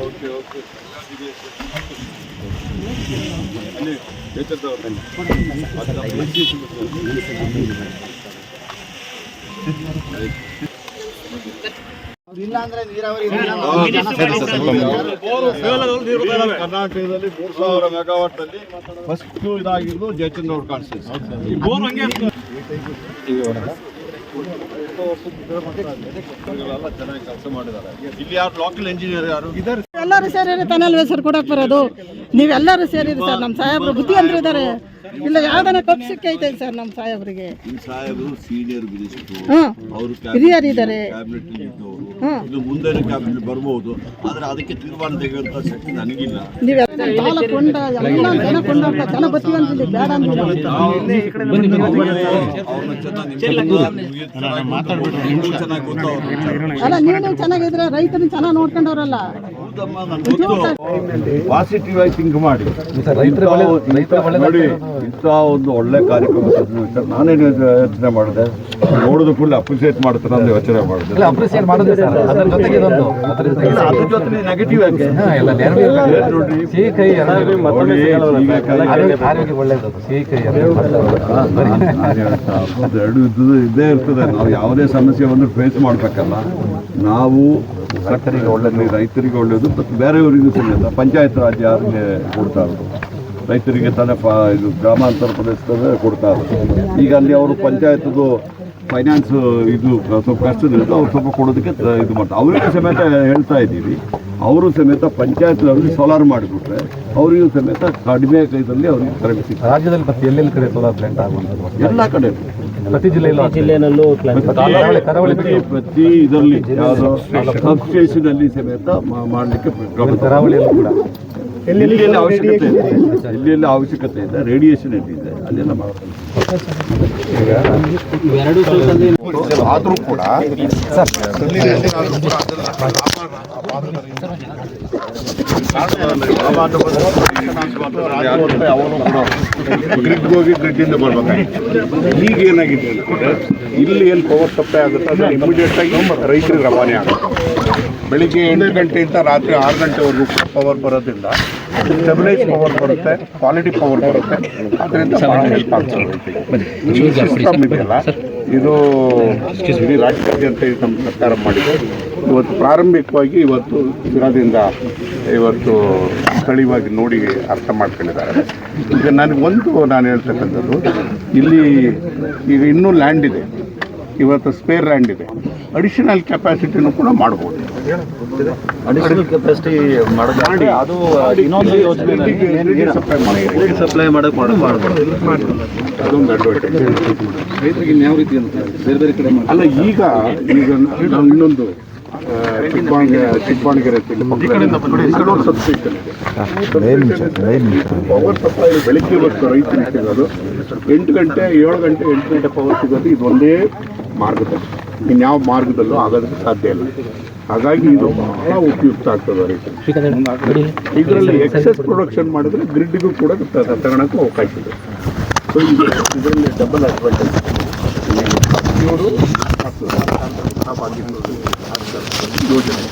Okay okay ಅಲ್ಲಿ ನೇತೃತ್ವ ಇಲ್ಲ. ಅಂದ್ರೆ ನೀರಾವರಿ ಕರ್ನಾಟಕದಲ್ಲಿ ಮೂರ್ ಸಾವಿರ ಮೆಗಾವಾಟ್ ಅಲ್ಲಿ ಫಸ್ಟ್ ಇದಾಗಿದ್ದು ಜಯಚಂದ್ರ ಅವ್ರ ಚೆನ್ನಾಗಿ ಕೆಲಸ ಮಾಡಿದ್ದಾರೆ. ಇಲ್ಲಿ ಯಾರು ಲೋಕಲ್ ಇಂಜಿನಿಯರ್ ಯಾರು? ಇದ್ದಾರೆ. ಎಲ್ಲರೂ ಸೇರಿ ತನಲ್ವೇ ಸರ್ ಕೊಡಕ್ ಬರೋದು. ನೀವೆಲ್ಲರೂ ಸೇರಿದ್ರಿ ಸರ್ ನಮ್ಮ ಸಾಹೇಬ್ರು ಬುದ್ಧಿವಂತರು ಇದ್ದಾರೆ ಇಲ್ಲ ಯಾವ್ದನ ಕಪ್ ಸಿಕ್ಕೈತೆ ಸರ್ ನಮ್ಮ ಸಾಹೇಬ್ರಿಗೆ. ನಿಮ್ಮ ಸಾಹೇಬರು ಸೀನಿಯರ್ ಮಿನಿಸ್ಟರ್ ಹ್ಮ್ ಅವರು ಹಿರಿಯರಿದ್ದಾರೆ ಕ್ಯಾಬಿನೆಟ್ ಇದ್ದವರು. ಹ್ಮ್. ಇದು ಮುಂದೆ ಕ್ಯಾಬಿನೆಟ್ ಬರ್ಬೋದು. ಆದ್ರೆ ಅದಕ್ಕೆ ತೀರ್ಮಾನ ತೆಗೆಯುವಂತ ಶಕ್ತಿ ನನಗಿಲ್ಲ. ನೀವೆಲ್ಲ ಸಾಲ ಕೊಂಡ ಎಲ್ಲ ಜನ ಕೊಂಡ ಜನ ಬುದ್ಧಿವಂತಿದೆ ಬೇಡ ಅಂದಿಲ್ಲ ಚೆನ್ನಾಗಿ ಗೊತ್ತು. ಅಲ್ಲ ನೀವು ಚೆನ್ನಾಗಿದ್ರೆ ರೈತರು ಚೆನ್ನಾಗಿ ನೋಡ್ಕೊಂಡವ್ರಲ್ಲ. ಪಾಸಿಟಿವ್ ಆಗಿ ಥಿಂಕ್ ಮಾಡಿ. ನೋಡಿ ಇಂಥ ಒಂದು ಒಳ್ಳೆ ಕಾರ್ಯಕ್ರಮ ನಾನೇನು ಯೋಚನೆ ಮಾಡಿದೆ. ನೋಡಿದ ಫುಲ್ ಅಪ್ರಿಸಿಯೇಟ್ ಮಾಡ್ತಾರೆ ಅಂತ ಯೋಚನೆ ಮಾಡಿದೆ. ಅಪ್ರಿಸಿಯೇಟ್ ಮಾಡೋದು ಸರ್ ಅದ್ರ ಜೊತೆಗೆ ಇದೊಂದು. ಅದ್ರ ಜೊತೆಗೆ ಅದ್ರ ಜೊತೆ ನೆಗೆಟಿವ್ ಯಾಕೆ ಎರಡು ಇದ್ದೇ ಇರ್ತದೆ. ನಾವು ಯಾವುದೇ ಸಮಸ್ಯೆ ಬಂದ್ರೆ ಫೇಸ್ ಮಾಡ್ಬೇಕಲ್ಲ. ನಾವು ರೈತರಿಗೆ ಒಳ್ಳೆಯದು ರೈತರಿಗೆ ಒಳ್ಳೆಯದು ಮತ್ತು ಬೇರೆಯವರಿಗೂ ಸಮೇತ ಪಂಚಾಯತ್ ರಾಜ್ ಯಾರಿಗೆ ಕೊಡ್ತಾ ಇರೋದು? ರೈತರಿಗೆ ತಾನೇ ಪ ಇದು ಗ್ರಾಮಾಂತರ ಪ್ರದೇಶದಲ್ಲೇ ಕೊಡ್ತಾ ಇರೋದು. ಈಗ ಅಲ್ಲಿ ಅವರು ಪಂಚಾಯತ್ದು ಫೈನಾನ್ಸ್ ಇದು ಸ್ವಲ್ಪ ಕಷ್ಟದಿರುತ್ತೆ ಅವ್ರು ಸ್ವಲ್ಪ ಕೊಡೋದಕ್ಕೆ ಇದು ಮಾಡ್ತಾರೆ. ಅವರಿಗೂ ಸಮೇತ ಹೇಳ್ತಾ ಇದ್ದೀವಿ. ಅವರು ಸಮೇತ ಪಂಚಾಯತ್ ಅವ್ರಿಗೆ ಸೋಲಾರ್ ಮಾಡಿಬಿಟ್ರೆ ಅವರಿಗೂ ಸಮೇತ ಕಡಿಮೆ ಇದರಲ್ಲಿ ಅವ್ರಿಗೆ ಕರೆಂಟ್ ಸಿಗ್ತದೆ. ರಾಜ್ಯದಲ್ಲಿ ಮತ್ತೆ ಎಲ್ಲೆಲ್ಲಿ ಕಡೆ ಸೋಲಾರ್ ಪ್ಲಾಂಟ್ ಆಗುವಂಥದ್ದು? ಎಲ್ಲ ಕಡೆ. ಪ್ರತಿ ಜಿಲ್ಲೆಯಲ್ಲೂ ಜಿಲ್ಲೆಯಲ್ಲೂ ಕರಾವಳಿ ಪ್ರತಿ ಇದರಲ್ಲಿ ಯಾವುದೋ ಸಬ್ಸ್ಟೇಷನ್ ಅಲ್ಲಿ ಸಮೇತ ಮಾಡಲಿಕ್ಕೆ ಕರಾವಳಿಯಲ್ಲೂ ಕೂಡ. ಎಲ್ಲಿ ಅವಶ್ಯಕತೆ ಇದೆ. ಎಲ್ಲಿ ಎಲ್ಲಿ ಅವಶ್ಯಕತೆ ಇದೆ. ರೇಡಿಯೇಷನ್ ಎಲ್ಲಿದೆ ಅಲ್ಲೆಲ್ಲ ಮಾಡ್ತಾರೆ ಆದರೂ ಕೂಡ ಗ್ರಿಡ್ ಹೋಗಿ ಗ್ರಿಡ್ಡಿಂದ ಮಾಡ್ಬೇಕಾಗಿತ್ತು ಈಗ ಏನಾಗಿದೆ ಅಂತಂದ್ರೆ ಇಲ್ಲಿ ಏನು ಪವರ್ ಸಪ್ಲೈ ಆಗುತ್ತೆ? ಅದು ಇಮಿಡಿಯೇಟ್ ಆಗಿ ರೈತರಿಗೆ ರವಾನೆ ಆಗುತ್ತೆ. ಬೆಳಿಗ್ಗೆ ಎಂಟು ಗಂಟೆಯಿಂದ ರಾತ್ರಿ ಆರು ಗಂಟೆವರೆಗೂ ಪವರ್ ಬರೋದ್ರಿಂದ ಸ್ಟೆಬಿಲೈಸ್ ಪವರ್ ಬರುತ್ತೆ ಕ್ವಾಲಿಟಿ ಪವರ್ ಬರುತ್ತೆ ಅದರಿಂದ ಭಾಳ ಹೆಲ್ಪ್ ಆಗ್ತದೆ. ಈ ಸಿಸ್ಟಮ್ ಇದೆಯಲ್ಲ ಇದು ಇಡೀ ರಾಜ್ಯಾದ್ಯಂತ ನಮ್ಮ ಸರ್ಕಾರ ಮಾಡಿದೆ. ಇವತ್ತು ಪ್ರಾರಂಭಿಕವಾಗಿ ಇವತ್ತು ದಿನದಿಂದ ಇವತ್ತು ಸ್ಥಳೀಯವಾಗಿ ನೋಡಿ ಅರ್ಥ ಮಾಡ್ಕೊಂಡಿದ್ದಾರೆ. ಈಗ ನನಗೆ ಒಂದು ನಾನು ಹೇಳ್ತಕ್ಕಂಥದ್ದು ಇಲ್ಲಿ ಈಗ ಇನ್ನೂ ಲ್ಯಾಂಡ್ ಇದೆ. ಇವತ್ತು ಸ್ಪೇರ್ ಲ್ಯಾಂಡ್ ಇದೆ. ಅಡಿಷನಲ್ ಕೆಪಾಸಿಟಿನೂ ಕೂಡ ಮಾಡ್ಬೋದು. ಅಡಿಷನಲ್ ಕೆಪಾಸಿಟಿ ಮಾಡಿ. ಅದು ಇನ್ನೊಂದು ಯೋಜನೆ ಸಪ್ಲೈ ಮಾಡಿ. ಸಪ್ಲೈ ಮಾಡೋಕೆ ಮಾಡಬಾರ್ದು ಅದೊಂದು ಅಡ್ವಾಂಟೇಜ್ ರೈತರಿಗೆ ಯಾವ ರೀತಿ ಅಂತ ಬೇರೆ ಬೇರೆ ಕಡೆ ಅಲ್ಲ ಈಗ ಈಗ ನಾವು ಇನ್ನೊಂದು ಚಿಕ್ಕಬಾಣಿಗೆರೆ ಪವರ್ ಸಪ್ಲೈ ಬೆಳಿಗ್ಗೆ ಬರ್ತಾರೆ ರೈತರಿಗೆ ಸಿಗೋದು. ಎಂಟು ಗಂಟೆ ಏಳು ಗಂಟೆ ಎಂಟು ಗಂಟೆ ಪವರ್ ಸಿಗೋದು. ಇದೊಂದೇ ಒಂದೇ ಮಾರ್ಗದಲ್ಲಿ. ಇನ್ಯಾವ ಮಾರ್ಗದಲ್ಲೂ ಆಗೋದಕ್ಕೆ ಸಾಧ್ಯ ಇಲ್ಲ. ಹಾಗಾಗಿ ಇದು ಬಹಳ ಉಪಯುಕ್ತ ಆಗ್ತದೆ ರೈತರಿಗೆ ಇದರಲ್ಲಿ ಎಕ್ಸೆಸ್ ಪ್ರೊಡಕ್ಷನ್ ಮಾಡಿದ್ರೆ ಗ್ರಿಡ್ಗೂ ಕೂಡ ತಗೊಳಕ್ಕೂ ಅವಕಾಶ ಇದೆ. ಸೊ ಇದರಲ್ಲಿ ಡಬಲ್ ಅಡ್ವಾಂಟೇಜ್ ಯೋಜನೆ